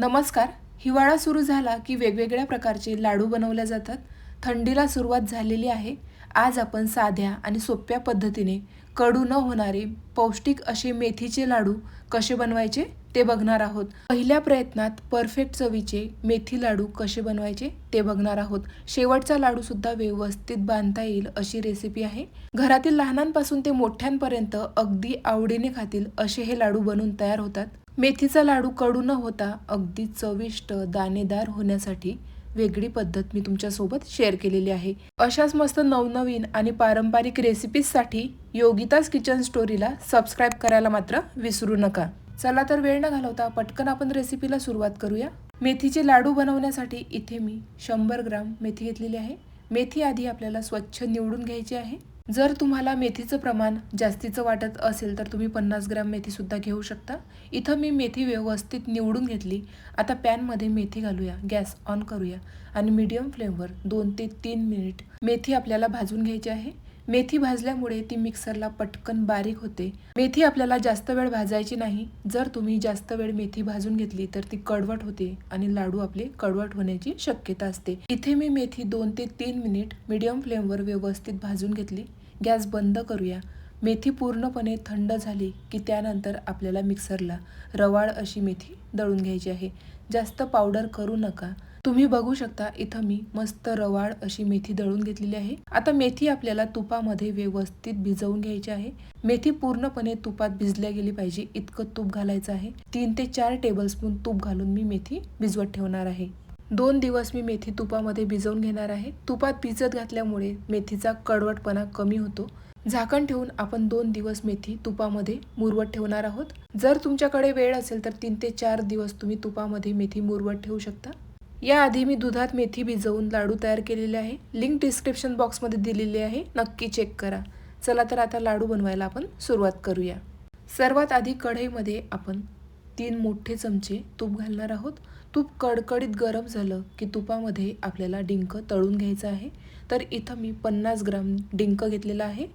नमस्कार. हिवाळा सुरू झाला की वेगवेगळ्या प्रकारचे लाडू बनवले जातात. थंडीला सुरुवात झालेली आहे. आज आपण साध्या आणि सोप्या पद्धतीने कडू न होणारे पौष्टिक असे मेथीचे लाडू कसे बनवायचे ते बघणार आहोत. पहिल्या प्रयत्नात परफेक्ट चवीचे मेथी लाडू कसे बनवायचे ते बघणार आहोत. शेवटचा लाडू सुद्धा व्यवस्थित बांधता येईल अशी रेसिपी आहे. घरातील लहानांपासून ते मोठ्यांपर्यंत अगदी आवडीने खातील असे हे लाडू बनवून तयार होतात. मेथीचा लाडू कडू न होता अगदी चविष्ट दाणेदार होण्यासाठी वेगळी पद्धत मी तुमच्यासोबत शेअर केलेली आहे. अशाच मस्त नवनवीन आणि पारंपरिक रेसिपीजसाठी योगिताज किचन स्टोरीला सबस्क्राईब करायला मात्र विसरू नका. चला तर वेळ न घालवता पटकन आपण रेसिपीला सुरुवात करूया. मेथीचे लाडू बनवण्यासाठी इथे मी शंभर ग्राम मेथी घेतलेली आहे. मेथी आधी आपल्याला स्वच्छ निवडून घ्यायची आहे. जर तुम्हाला मेथीचं प्रमाण जास्तीचं वाटत असेल तर तुम्ही पन्नास ग्राम मेथीसुद्धा घेऊ शकता. इथं मी मेथी व्यवस्थित निवडून घेतली. आता पॅनमध्ये मेथी घालूया. गॅस ऑन करूया. आणि मीडियम फ्लेमवर दोन ते तीन मिनिट मेथी आपल्याला भाजून घ्यायची आहे. मेथी भाजल्यामुळे ती मिक्सरला पटकन बारीक होते. मेथी आपल्याला जास्त वेळ भाजायची नाही. जर तुम्ही जास्त वेळ मेथी भाजून घेतली तर ती कडवट होते आणि लाडू आपले कडवट होण्याची शक्यता असते. इथे मी मेथी दोन ते तीन मिनिट मीडियम फ्लेमवर व्यवस्थित भाजून घेतली. गॅस बंद करूया. मेथी पूर्णपणे थंड झाली की त्यानंतर आपल्याला मिक्सरला रवाळ अशी मेथी दळून घ्यायची आहे. जास्त पावडर करू नका. तुम्ही बघू शकता इथं मी मस्त रवाळ अशी मेथी दळून घेतलेली आहे. आता मेथी आपल्याला तुपामध्ये व्यवस्थित भिजवून घ्यायची आहे. मेथी पूर्णपणे तुपात भिजल्या गेली पाहिजे इतकं तूप घालायचं आहे. तीन ते चार टेबलस्पून तूप घालून मी मेथी भिजवत ठेवणार आहे. दोन दिवस मी मेथी तुपामध्ये भिजवून घेणार आहे. तुपात भिजत घातल्यामुळे मेथीचा कडवटपणा कमी होतो. झाकण ठेवून आपण दोन दिवस मेथी तुपामध्ये मुरवत ठेवणार आहोत. जर तुमच्याकडे वेळ असेल तर तीन ते चार दिवस तुम्ही तुपामध्ये मेथी मुरवत ठेवू शकता. याआधी मी दुधात मेथी भिजवून लाडू तयार केलेले आहे. लिंक डिस्क्रिप्शन बॉक्समध्ये दिलेली आहे. नक्की चेक करा. चला तर आता लाडू बनवायला आपण सुरुवात करूया. सर्वात आधी कढईमध्ये आपण तीन मोठे चमचे तूप घालणार आहोत. तूप कडकडीत गरम झालं की तुपामध्ये आपल्याला डिंक तळून घ्यायचं आहे. तर इथं मी पन्नास ग्राम डिंक घेतलेला आहे.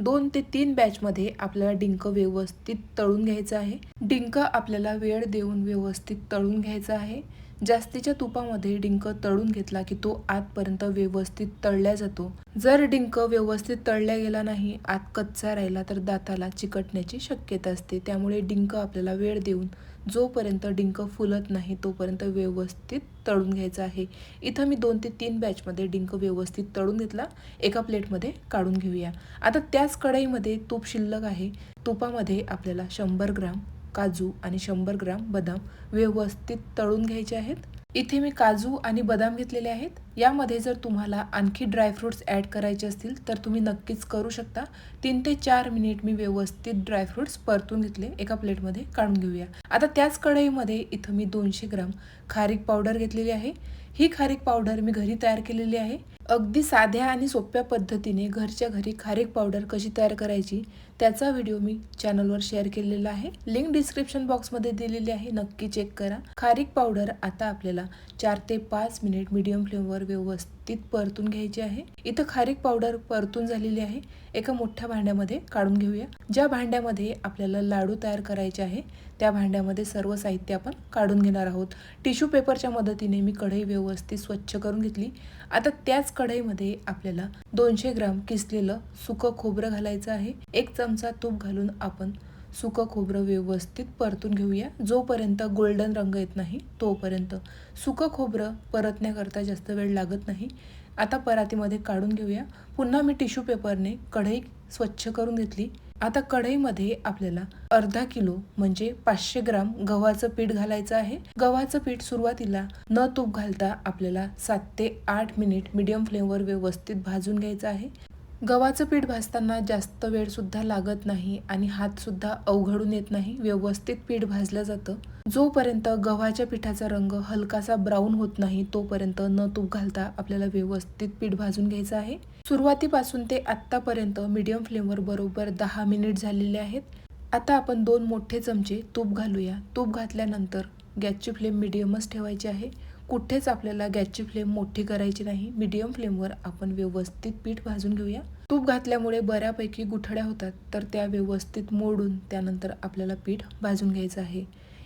दोन ते तीन बॅचमध्ये आपल्याला डिंक व्यवस्थित तळून घ्यायचं आहे. डिंक आपल्याला वेळ देऊन व्यवस्थित तळून घ्यायचं आहे. जास्तीच्या तुपामध्ये डिंक तळून घेतला की तो आतपर्यंत व्यवस्थित तळल्या जातो. जर डिंक व्यवस्थित तळल्या गेला नाही आत कच्चा राहिला तर दाताला चिकटण्याची शक्यता असते. त्यामुळे डिंक आपल्याला वेळ देऊन जोपर्यंत डिंक फुलत नाही तोपर्यंत व्यवस्थित तळून घ्यायचं आहे. इथं मी दोन ते तीन बॅचमध्ये डिंक व्यवस्थित तळून घेतला. एका प्लेटमध्ये काढून घेऊया. आता त्याच कढईमध्ये तूप शिल्लक आहे. तुपामध्ये आपल्याला शंभर ग्राम काजू आणि शंभर ग्राम बदाम व्यवस्थित तळून घ्यायचे आहेत. इथे मी काजू आणि बदाम घेतलेले आहेत. यामध्ये जर तुम्हाला आणखी ड्रायफ्रूट्स ॲड करायचे असतील तर तुम्ही नक्कीच करू शकता. तीन ते चार मिनिट मी व्यवस्थित ड्रायफ्रूट्स परतून घेतले. एका प्लेटमध्ये काढून घेऊया. आता त्याच कढईमध्ये इथं मी दोनशे ग्राम खारीक पावडर घेतलेली आहे. ही खारीक पावडर मी घरी तयार केलेली आहे. अगदी साध्या आणि सोप्या पद्धतीने घरच्या घरी खारीक पावडर कशी तयार करायची त्याचा व्हिडिओ मी चॅनलवर शेअर केलेला आहे. लिंक डिस्क्रिप्शन बॉक्समध्ये दिलेली आहे. नक्की चेक करा. खारीक पावडर आता आपल्याला चार ते पाच मिनिट मीडियम फ्लेमवर व्यवस्थित परतून घ्यायची आहे. इथं खारीक पावडर परतून झालेली आहे. एका मोठ्या भांड्यामध्ये काढून घेऊया. ज्या भांड्यामध्ये आपल्याला लाडू तयार करायचे आहे त्या भांड्यामध्ये सर्व साहित्य आपण काढून घेणार आहोत. टिश्यू पेपरच्या मदतीने मी कढई व्यवस्थित स्वच्छ करून घेतली. आता त्याच कढईमध्ये आपल्याला दोनशे ग्राम किसलेलं सुकं खोबरं घालायचं आहे. एक चमचा तूप घालून आपण सुकं खोबरं व्यवस्थित परतून घेऊया. जोपर्यंत गोल्डन रंग येत नाही तोपर्यंत. सुकं खोबरं परतण्याकरता जास्त वेळ लागत नाही. आता परातीमध्ये काढून घेऊया. पुन्हा मी टिश्यू पेपरने कढई स्वच्छ करून घेतली. आता कढईमध्ये आपल्याला अर्धा किलो म्हणजे पाचशे ग्राम गव्हाचं पीठ घालायचं आहे. गव्हाचं पीठ सुरुवातीला न तूप घालता आपल्याला सात ते आठ मिनिट मीडियम फ्लेमवर व्यवस्थित भाजून घ्यायचं आहे. गव्हाचं पीठ भाजताना जास्त वेळसुद्धा लागत नाही आणि हातसुद्धा अवघडून येत नाही. व्यवस्थित पीठ भाजलं जातं. जोपर्यंत गव्हाच्या पिठाचा रंग हलकासा ब्राऊन होत नाही तोपर्यंत न तूप घालता आपल्याला व्यवस्थित पीठ भाजून घ्यायचं आहे. सुरुवातीपासून ते आत्तापर्यंत मीडियम फ्लेमवर बरोबर दहा मिनिट झालेले आहेत. आता आपण दोन मोठे चमचे तूप घालूया. तूप घातल्यानंतर गॅसची फ्लेम मिडियमच ठेवायची आहे. कुठेच आपल्याला गॅसची फ्लेम मोठी करायची नाही. मीडियम फ्लेमवर आपण व्यवस्थित पीठ भाजून घेऊया. तूप घातल्यामुळे बऱ्यापैकी गुठळ्या होतात तर त्या व्यवस्थित मोडून त्यानंतर आपल्याला पीठ भाजून घ्यायचं आहे.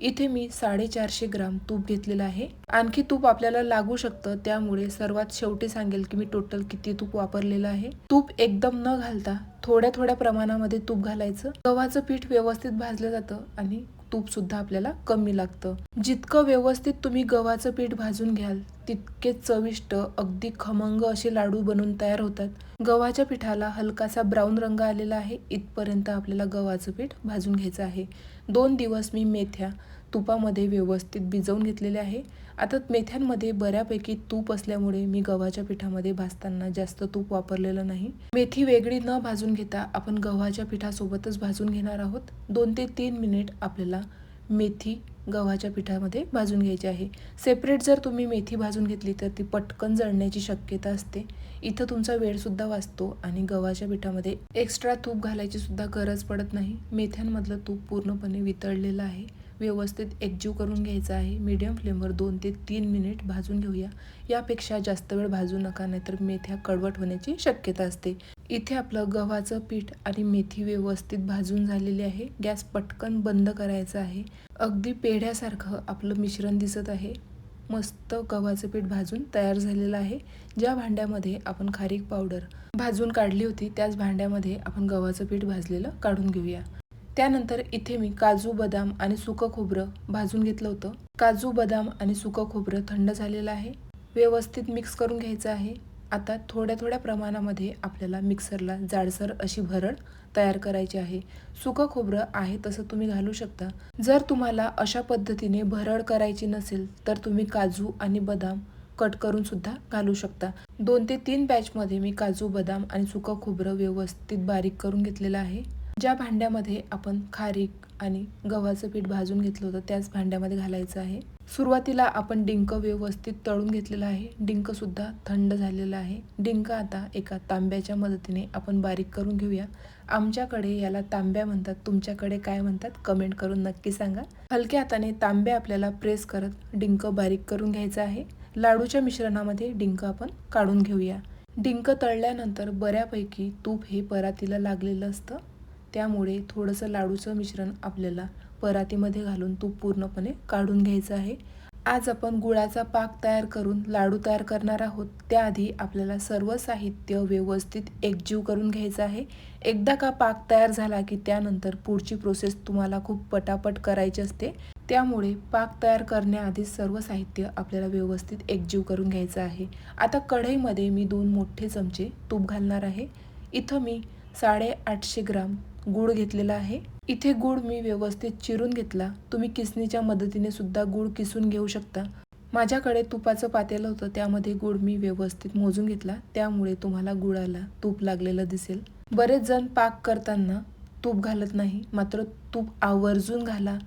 इथे मी साडेचारशे ग्राम तूप घेतलेलं आहे. आणखी तूप आपल्याला लागू शकतं त्यामुळे सर्वात शेवटी सांगेल की मी टोटल किती तूप वापरलेलं आहे. तूप एकदम न घालता थोड्या थोड्या प्रमाणामध्ये तूप घालायचं. गव्हाचं पीठ व्यवस्थित भाजलं जातं आणि तूपसुद्धा आपल्याला कमी लागतं. जितकं व्यवस्थित तुम्ही गव्हाचं पीठ भाजून घ्याल तितके चविष्ट अगदी खमंग असे लाडू बनवून तयार होतात. गव्हाच्या पिठाला हलकासा ब्राऊन रंग आलेला आहे इथपर्यंत आपल्याला गव्हाचं पीठ भाजून घ्यायचं आहे. दोन दिवस मी मेथ्या तुपामध्ये व्यवस्थित भिजवून घेतलेले आहे. आता मेथ्यांमध्ये बऱ्यापैकी तूप असल्यामुळे मी गव्हाच्या पिठामध्ये भाजताना जास्त तूप वापरलेलं नाही. मेथी वेगळी न भाजून घेता आपण गव्हाच्या पिठासोबतच भाजून घेणार आहोत. दोन ते तीन मिनिट आपल्याला मेथी गव्हाच्या पिठामध्ये भाजून घ्यायची आहे. सेपरेट जर तुम्ही मेथी भाजून घेतली तर ती पटकन जळण्याची शक्यता असते. इथं तुमचा वेळसुद्धा वाचतो आणि गव्हाच्या पिठामध्ये एक्स्ट्रा तूप घालायची सुद्धा गरज पडत नाही. मेथ्यांमधलं तूप पूर्णपणे वितळलेलं आहे. व्यवस्थित एकजीव करून घ्यायचा आहे. मीडियम फ्लेमवर दोन ते तीन मिनिट भाजून घेऊया. यापेक्षा जास्त वेळ भाजू नका नाहीतर मेथ्या कडवट होण्याची शक्यता असते. इथे आपलं गव्हाचं पीठ आणि मेथी व्यवस्थित भाजून झालेली आहे. गॅस पटकन बंद करायचा आहे. अगदी पेढ्यासारखं आपलं मिश्रण दिसत आहे. मस्त गव्हाचं पीठ भाजून तयार झालेलं आहे. ज्या भांड्यामध्ये आपण खारीक पावडर भाजून काढली होती त्याच भांड्यामध्ये आपण गव्हाचं पीठ भाजलेलं काढून घेऊया. त्यानंतर इथे मी काजू बदाम आणि सुकं खोबरं भाजून घेतलं होतं. काजू बदाम आणि सुकं खोबरं थंड झालेलं आहे. व्यवस्थित मिक्स करून घ्यायचं आहे. आता थोड्या थोड्या प्रमाणामध्ये आपल्याला मिक्सरला जाडसर अशी भरड तयार करायची आहे. सुकं खोबरं आहे तसं तुम्ही घालू शकता. जर तुम्हाला अशा पद्धतीने भरड करायची नसेल तर तुम्ही काजू आणि बदाम कट करून सुद्धा घालू शकता. दोन ते तीन बॅचमध्ये मी काजू बदाम आणि सुकं खोबरं व्यवस्थित बारीक करून घेतलेलं आहे. ज्या भांड्यामध्ये आपण खारीक आणि गव्हाचं पीठ भाजून घेतलं होतं त्याच भांड्यामध्ये घालायचं आहे. सुरुवातीला आपण डिंक व्यवस्थित तळून घेतलेलं आहे. डिंक सुद्धा थंड झालेलं आहे. डिंक आता एका तांब्याच्या मदतीने आपण बारीक करून घेऊया. आमच्याकडे याला तांब्या म्हणतात. तुमच्याकडे काय म्हणतात कमेंट करून नक्की सांगा. हलक्या हाताने तांब्या आपल्याला प्रेस करत डिंक बारीक करून घ्यायचं आहे. लाडूच्या मिश्रणामध्ये डिंक आपण काढून घेऊया. डिंक तळल्यानंतर बऱ्यापैकी तूप हे परातीला लागलेलं असतं. त्यामुळे थोडंसं लाडूचं मिश्रण आपल्याला परातीमध्ये घालून तूप पूर्णपणे काढून घ्यायचं आहे. आज आपण गुळाचा पाक तयार करून लाडू तयार करणार आहोत. त्याआधी आपल्याला सर्व साहित्य व्यवस्थित एकजीव करून घ्यायचं आहे. एकदा का पाक तयार झाला की त्यानंतर पुढची प्रोसेस तुम्हाला खूप पटापट करायची असते. त्यामुळे पाक तयार करण्याआधी सर्व साहित्य आपल्याला व्यवस्थित एकजीव करून घ्यायचं आहे. आता कढईमध्ये मी दोन मोठे चमचे तूप घालणार आहे. इथं मी साडेआठशे ग्राम गूळ घेतलेला आहे. इथे गूळ मी व्यवस्थित चिरून घेतला. तुम्ही किसणीच्या मदतीने सुद्धा गूळ किसून घेऊ शकता. माझ्याकडे तुपाचं पातेलं होतं. त्यामध्ये गूळ मी व्यवस्थित मोजून घेतला. त्यामुळे तुम्हाला गुळाला तूप लागलेलं दिसेल. बरेच जण पाक करताना तूप घालत नाही. मात्र तूप आवर्जून घाला.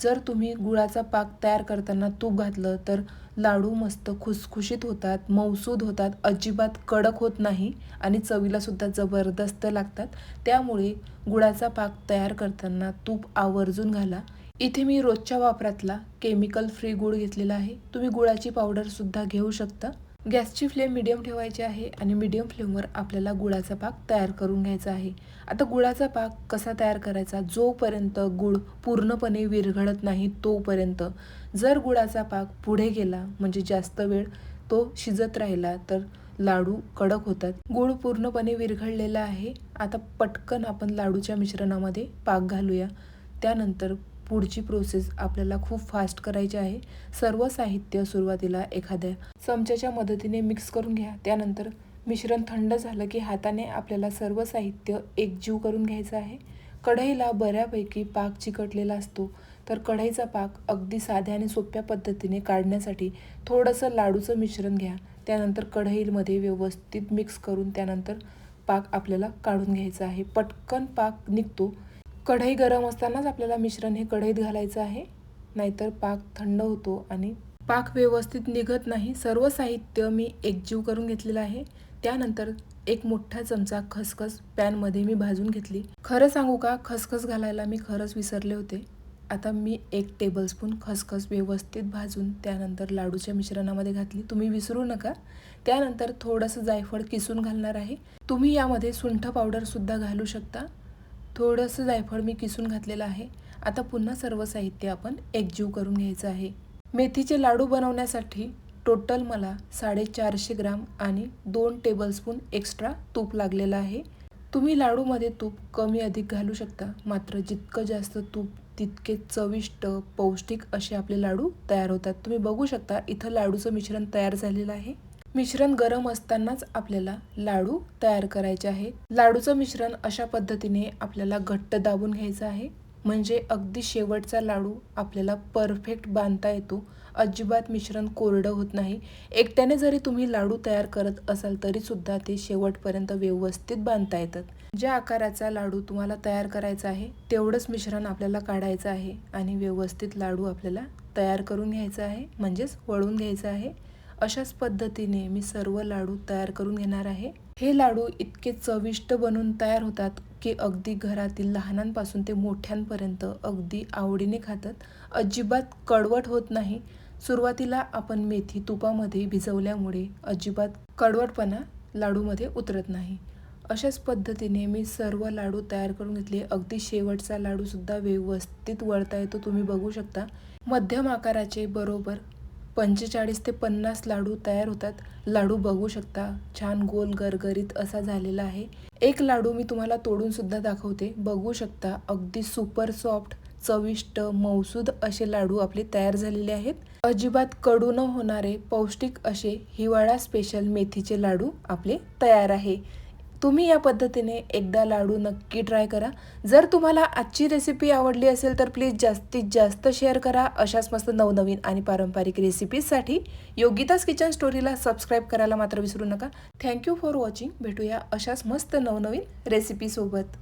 जर तुम्ही गुळाचा पाक तयार करताना तूप घातलं तर लाडू मस्त खुसखुशीत होतात मौसूद होतात अजिबात कडक होत नाही आणि चवीलासुद्धा जबरदस्त लागतात. त्यामुळे गुळाचा पाक तयार करताना तूप आवर्जून घाला. इथे मी रोजच्या वापरातला केमिकल फ्री गुळ घेतलेला आहे. तुम्ही गुळाची पावडरसुद्धा घेऊ शकता. गॅसची फ्लेम मिडियम ठेवायची आहे आणि मिडियम फ्लेमवर आपल्याला गुळाचा पाक तयार करून घ्यायचा आहे. आता गुळाचा पाक कसा तयार करायचा? जोपर्यंत गुळ पूर्णपणे विरघळत नाही तोपर्यंत. जर गुळाचा पाक पुढे गेला म्हणजे जास्त वेळ तो शिजत राहिला तर लाडू कडक होतात. गुळ पूर्णपणे विरघळलेला आहे. आता पटकन आपण लाडूच्या मिश्रणामध्ये पाक घालूया. त्यानंतर पुढची प्रोसेस आपल्याला खूप फास्ट करायची आहे. सर्व साहित्य सुरुवातीला एखाद्या चमच्याच्या मदतीने मिक्स करून घ्या. त्यानंतर मिश्रण थंड झालं की हाताने आपल्याला सर्व साहित्य एकजीव करून घ्यायचं आहे. कढईला बऱ्यापैकी पाक चिकटलेला असतो. तर कढईचा पाक अगदी साध्या आणि सोप्या पद्धतीने काढण्यासाठी थोडंसं लाडूचं मिश्रण घ्या. त्यानंतर कढईमध्ये व्यवस्थित मिक्स करून त्यानंतर पाक आपल्याला काढून घ्यायचा आहे. पटकन पाक निघतो. कढई गरम असतानाच आपल्याला मिश्रण हे कढईत घालायचं आहे. नाहीतर पाक थंड होतो आणि पाक व्यवस्थित निघत नाही. सर्व साहित्य मी एकजीव करून घेतलेलं आहे. त्यानंतर एक मोठा चमचा खसखस पॅनमध्ये मी भाजून घेतली. खरं सांगू का? खसखस घालायला मी खरंच विसरले होते. आता मी एक टेबलस्पून खसखस व्यवस्थित भाजून त्यानंतर लाडूच्या मिश्रणामध्ये घातली. तुम्ही विसरू नका. त्यानंतर थोडंसं जायफळ किसून घालणार आहे. तुम्ही यामध्ये सुंठ पावडरसुद्धा घालू शकता. थोडंसं जायफळ मी किसून घातलेलं आहे. आता पुन्हा सर्व साहित्य आपण एकजीव करून घ्यायचं आहे. मेथीचे लाडू बनवण्यासाठी टोटल मला साडेचारशे ग्राम आणि दोन टेबलस्पून एक्स्ट्रा तूप लागलेलं आहे. तुम्ही लाडूमध्ये तूप कमी अधिक घालू शकता. मात्र जितकं जास्त तूप तितके चविष्ट पौष्टिक असे आपले लाडू तयार होतात. तुम्ही बघू शकता इथं लाडूचं मिश्रण तयार झालेलं आहे. मिश्रण गरम असतानाच आपल्याला लाडू तयार करायचे आहे. लाडूचं मिश्रण अशा पद्धतीने आपल्याला घट्ट दाबून घ्यायचं आहे. म्हणजे अगदी शेवटचा लाडू आपल्याला परफेक्ट बांधता येतो. अजिबात मिश्रण कोरडं होत नाही. एकट्याने जरी तुम्ही लाडू तयार करत असाल तरीसुद्धा ते शेवटपर्यंत व्यवस्थित बांधता येतात. ज्या आकाराचा लाडू तुम्हाला तयार करायचा आहे तेवढंच मिश्रण आपल्याला काढायचं आहे आणि व्यवस्थित लाडू आपल्याला तयार करून घ्यायचा आहे. म्हणजेच वळून घ्यायचं आहे. अशाच पद्धतीने मी सर्व लाडू तयार करून घेणार आहे. हे लाडू इतके चविष्ट बनून तयार होतात की अगदी घरातील लहानांपासून ते मोठ्यांपर्यंत अगदी आवडीने खातात. अजिबात कडवट होत नाही. सुरुवातीला आपण मेथी तुपामध्ये भिजवल्यामुळे अजिबात कडवटपणा लाडूमध्ये उतरत नाही. अशाच पद्धतीने मी सर्व लाडू तयार करून घेतले. अगदी शेवटचा लाडूसुद्धा व्यवस्थित वळता येतो. तुम्ही बघू शकता. मध्यम आकाराचे बरोबर पंचेचाळीस ते पन्नास लाडू तयार होतात. लाडू बघू शकता. छान गोल गरगरीत असा झालेला आहे. एक लाडू मी तुम्हाला तोडूनसुद्धा दाखवते. बघू शकता. अगदी सुपर सॉफ्ट चविष्ट मौसूद असे लाडू आपले तयार झालेले आहेत. अजिबात कडू न होणारे पौष्टिक असे हिवाळा स्पेशल मेथीचे लाडू आपले तयार आहे. तुम्ही या पद्धतीने एकदा लाडू नक्की ट्राय करा. जर तुम्हाला आजची रेसिपी आवडली असेल तर प्लीज जास्तीत जास्त शेअर करा. अशाच मस्त नवनवीन आणि पारंपरिक रेसिपीजसाठी योगिताज किचन स्टोरीला सबस्क्राईब करायला मात्र विसरू नका. थँक्यू फॉर वॉचिंग भेटूया अशाच मस्त नवनवीन रेसिपीसोबत